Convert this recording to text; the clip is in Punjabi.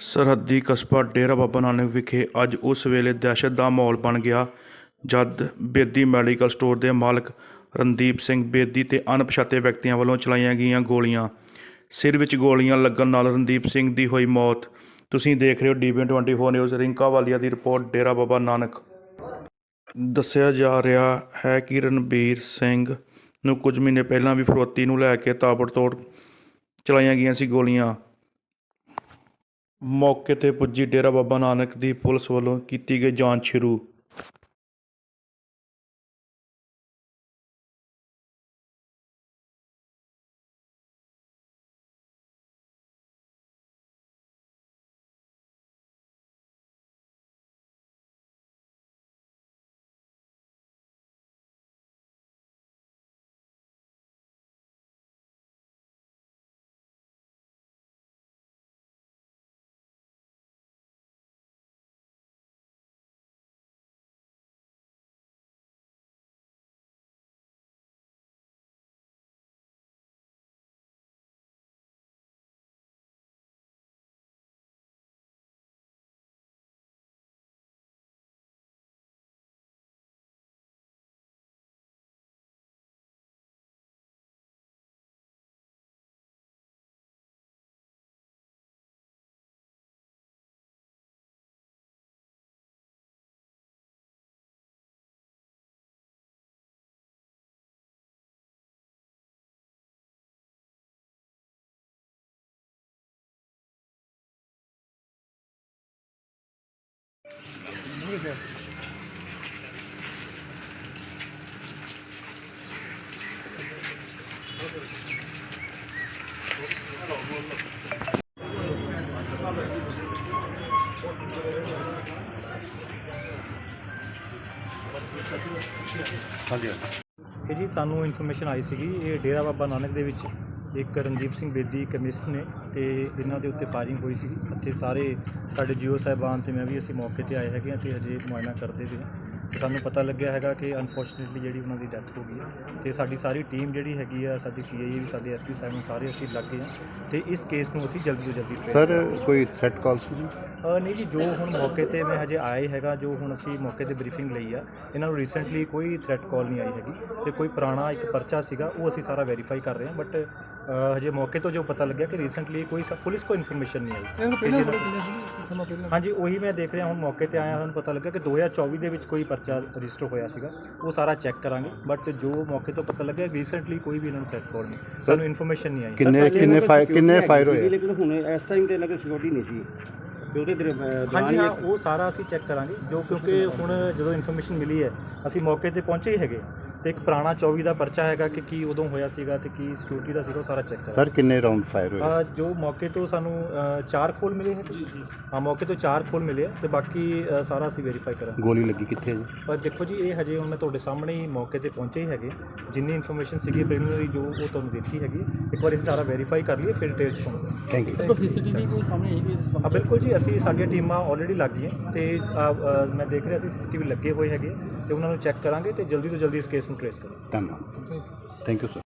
ਸਰਹੱਦੀ ਕਸਬਾ ਡੇਰਾ ਬਾਬਾ ਨਾਨਕ ਵਿਖੇ ਅੱਜ ਉਸ ਵੇਲੇ ਦਹਿਸ਼ਤ ਦਾ ਮਾਹੌਲ ਬਣ ਗਿਆ, ਜਦ ਬੇਦੀ ਮੈਡੀਕਲ ਸਟੋਰ ਦੇ ਮਾਲਕ ਰਣਦੀਪ ਸਿੰਘ ਬੇਦੀ ਤੇ ਅਣਪਛਾਤੇ ਵਿਅਕਤੀਆਂ ਵੱਲੋਂ ਚਲਾਈਆਂ ਗਈਆਂ ਗੋਲੀਆਂ। ਸਿਰ ਵਿੱਚ ਗੋਲੀਆਂ ਲੱਗਣ ਨਾਲ ਰਣਦੀਪ ਸਿੰਘ ਦੀ ਹੋਈ ਮੌਤ। ਤੁਸੀਂ ਦੇਖ ਰਹੇ ਹੋ ਡੀਬੀ 24 ਨਿਊਜ਼, ਰਿੰਕਾ ਵਾਲੀਆ ਦੀ ਰਿਪੋਰਟ, ਡੇਰਾ ਬਾਬਾ ਨਾਨਕ। ਦੱਸਿਆ ਜਾ ਰਿਹਾ ਹੈ ਕਿ ਰਣਬੀਰ ਸਿੰਘ ਨੂੰ ਕੁਝ ਮਹੀਨੇ ਪਹਿਲਾਂ ਵੀ ਫਰੋਤੀ ਨੂੰ ਲੈ ਕੇ ਤਾਬੜਤੋੜ ਚਲਾਈਆਂ ਗਈਆਂ ਸੀ ਗੋਲੀਆਂ। ਮੌਕੇ ਤੇ ਪੁੱਜੀ ਡੇਰਾ ਬਾਬਾ ਨਾਨਕ ਦੀ ਪੁਲਿਸ ਵੱਲੋਂ ਕੀਤੀ ਗਈ ਜਾਂਚ ਸ਼ੁਰੂ। ਇਹ ਜੀ ਸਾਨੂੰ ਇਨਫੋਰਮੇਸ਼ਨ ਆਈ ਸੀਗੀ ਇਹ ਡੇਰਾ ਬਾਬਾ ਨਾਨਕ ਦੇ ਵਿੱਚ। ਇੱਕ ਰਣਦੀਪ ਸਿੰਘ ਬੇਦੀ ਕੈਮਿਸਟ ਨੇ ਤੇ ਇਹਨਾਂ ਦੇ ਉੱਤੇ ਫਾਇਰਿੰਗ ਹੋਈ ਸੀ। ਇੱਥੇ ਸਾਰੇ ਸਾਡੇ ਜੀਓ ਸਾਹਿਬਾਨ ਤੇ ਮੈਂ ਵੀ ਅਸੀਂ ਮੌਕੇ ਤੇ ਆਏ ਹੈਗੇ ਹਾਂ ਤੇ ਹਜੇ ਮੁਆਇਨਾ ਕਰਦੇ ਪਏ ਹਾਂ। ਤੇ ਸਾਨੂੰ ਪਤਾ ਲੱਗਿਆ ਹੈਗਾ ਕਿ ਅਨਫੋਰਚੂਨੇਟਲੀ ਜਿਹੜੀ ਉਹਨਾਂ ਦੀ ਡੈਥ ਹੋ ਗਈ ਹੈ ਤੇ ਸਾਡੀ ਸਾਰੀ ਟੀਮ ਜਿਹੜੀ ਹੈਗੀ ਆ ਸਾਡੀ ਸੀਆਈਏ ਵੀ ਸਾਡੇ ਐਸਪੀ ਸਾਹਿਬ ਸਾਰੇ ਅਸੀਂ ਲੱਗ ਗਏ ਹਾਂ ਤੇ ਇਸ ਕੇਸ ਨੂੰ ਅਸੀਂ ਜਲਦੀ ਤੋਂ ਜਲਦੀ ਸਰ ਕੋਈ ਥ੍ਰੈਟ ਕਾਲ ਸੀ ਅ, ਨਹੀਂ ਜੀ ਜੋ ਹੁਣ ਮੌਕੇ ਤੇ ਮੈਂ ਹਜੇ ਹੀ ਹੈਗਾ ਜੋ ਹੁਣ ਅਸੀਂ ਮੌਕੇ ਤੇ ਬਰੀਫਿੰਗ ਲਈ ਆ ਇਹਨਾਂ ਨੂੰ ਰੀਸੈਂਟਲੀ ਕੋਈ ਥ੍ਰੈਟ ਕਾਲ ਨਹੀਂ ਆਈ ਹੈਗੀ ਤੇ ਕੋਈ ਪੁਰਾਣਾ ਇੱਕ ਪਰਚਾ ਸੀਗਾ ਉਹ ਅਸੀਂ ਸਾਰਾ ਵੈਰੀਫਾਈ ਕਰ ਰਹੇ ਹਾਂ ਬਟ ਹਜੇ ਮੌਕੇ ਤੋਂ ਜੋ ਪਤਾ ਲੱਗਿਆ ਕਿ ਰੀਸੈਂਟਲੀ ਕੋਈ ਸ- ਪੁਲਿਸ ਕੋ ਇਨਫੋਰਮੇਸ਼ਨ ਨਹੀਂ ਆਈ ਹਾਂਜੀ ਉਹੀ ਮੈਂ ਦੇਖ ਰਿਹਾ ਹੁਣ ਮੌਕੇ ਤੇ ਆਇਆ ਸਾਨੂੰ ਪਤਾ ਲੱਗਾ ਕਿ 2024 ਦੇ ਵਿੱਚ ਕੋਈ ਪਰਚਾ ਰਜਿਸਟਰ ਹੋਇਆ ਸੀਗਾ। ਉਹ ਸਾਰਾ ਚੈੱਕ ਕਰਾਂਗੇ ਬਟ ਜੋ ਮੌਕੇ ਤੋਂ ਪਤਾ ਲੱਗਿਆ ਰੀਸੈਂਟਲੀ ਕੋਈ ਵੀ ਇਹਨਾਂ ਨੂੰ ਥ੍ਰੈਟ ਕਾਲ ਨਹੀਂ। ਸਾਨੂੰ ਇਨਫੋਰਮੇਸ਼ਨ ਨਹੀਂ ਆਈ। ਕਿੰਨੇ ਕਿੰਨੇ ਫਾਇਰ ਕਿੰਨੇ ਫਾਇਰ ਹੋਏ? ਲੇਕਿਨ ਹੁਣ ਇਸ ਟਾਈਮ ਤੇ ਲੱਗੇ ਸਿਕਿਉਰਿਟੀ ਨਹੀਂ ਸੀ। ਤੇ ਉਹਦੇ ਦਰ- ਅਹ ਦੌਰਾਨ ਹਾਂਜੀ ਹੀ ਹਾਂ ਉਹ ਸਾਰਾ ਅਸੀਂ ਚੈੱਕ ਕਰਾਂਗੇ ਜੋ ਕਿਉਂਕਿ ਹੁਣ ਜਦੋਂ ਇਨਫੋਰਮੇਸ਼ਨ ਮਿਲੀ ਹੈ ਅਸੀਂ ਮੌਕੇ ਤੇ ਪਹੁੰਚੇ ਹੀ ਹੈਗੇ। ਤੇ ਇੱਕ ਪੁਰਾਣਾ 24 ਦਾ ਪਰਚਾ ਹੈਗਾ ਕਿ ਕੀ ਉਦੋਂ ਹੋਇਆ ਸੀਗਾ ਤੇ ਕੀ ਸਿਕਿਉਰਿਟੀ ਦਾ ਸੀਗਾ ਉਹ ਸਾਰਾ ਚੈੱਕ ਕਰਾਂਗੇ। ਸਰ ਕਿੰਨੇ ਰਾਉਂਡ ਫਾਇਰ ਹੋਏ? ਅ, ਜੋ ਮੌਕੇ ਤੋਂ ਸਾਨੂੰ ਅ, ਚਾਰ ਖੋਲ ਮਿਲੇ ਹੈ? ਜੀ ਜੀ। ਹਾਂ ਮੌਕੇ ਤੋਂ ਚਾਰ ਖੋਲ ਮਿਲੇ ਆ ਤੇ ਬਾਕੀ ਅ, ਸਾਰਾ ਅਸੀਂ ਵੈਰੀਫਾਈ ਕਰਾਂਗੇ। ਗੋਲੀ ਲੱਗੀ ਕਿੱਥੇ ਜੀ ਪਰ ਦੇਖੋ ਜੀ ਇਹ ਹਜੇ ਹੁਣ ਮੈਂ ਤੁਹਾਡੇ ਸਾਹਮਣੇ ਹੀ ਮੌਕੇ ਤੇ ਪਹੁੰਚੇ ਹੀ ਹੈਗੇ। ਜਿੰਨੀ ਇਨਫੋਰਮੇਸ਼ਨ ਸੀਗੀ ਪ੍ਰੀਲਿਮਿਨਰੀ ਜੋ ਉਹ ਤੁਹਾਨੂੰ ਦਿੱਤੀ ਹੈਗੀ ਇੱਕ ਵਾਰ ਅਸੀਂ ਸਾਰਾ ਵੈਰੀਫਾਈ ਕਰ ਲਈਏ ਫਿਰ ਡਿਟੇਲਸ ਤੁਹਾਨੂੰ ਥੈਂਕ ਯੂ ਸੀਸੀਟੀਵੀ ਕੋਈ ਸਾਹਮਣੇ ਆਈ ਕੋਈ ਹਾਂ ਬਿਲਕੁਲ ਜੀ ਅਸੀਂ ਸਾਡੀਆਂ ਟੀਮਾਂ ਆਲਰੇਡੀ ਲੱਗ ਗਈਆਂ ਤੇ ਅ, ਅ, ਮੈਂ ਦੇਖ ਰਿਹਾ ਸੀ ਸੀਸੀਟੀਵੀ ਲੱਗੇ ਹੋਏ ਹੈਗੇ ਤੇ ਉਹਨਾਂ ਨੂੰ ਚੈੱਕ ਕਰਾਂਗੇ ਤੇ ਜਲਦੀ ਤੋਂ ਜਲਦੀ ਇਸ ਕੇਸ ਨੂੰ ਟ੍ਰੇਸ ਕਰਾਂਗੇ ਧੰਨਵਾਦ ਥੈਂਕ ਯੂ ਸਰ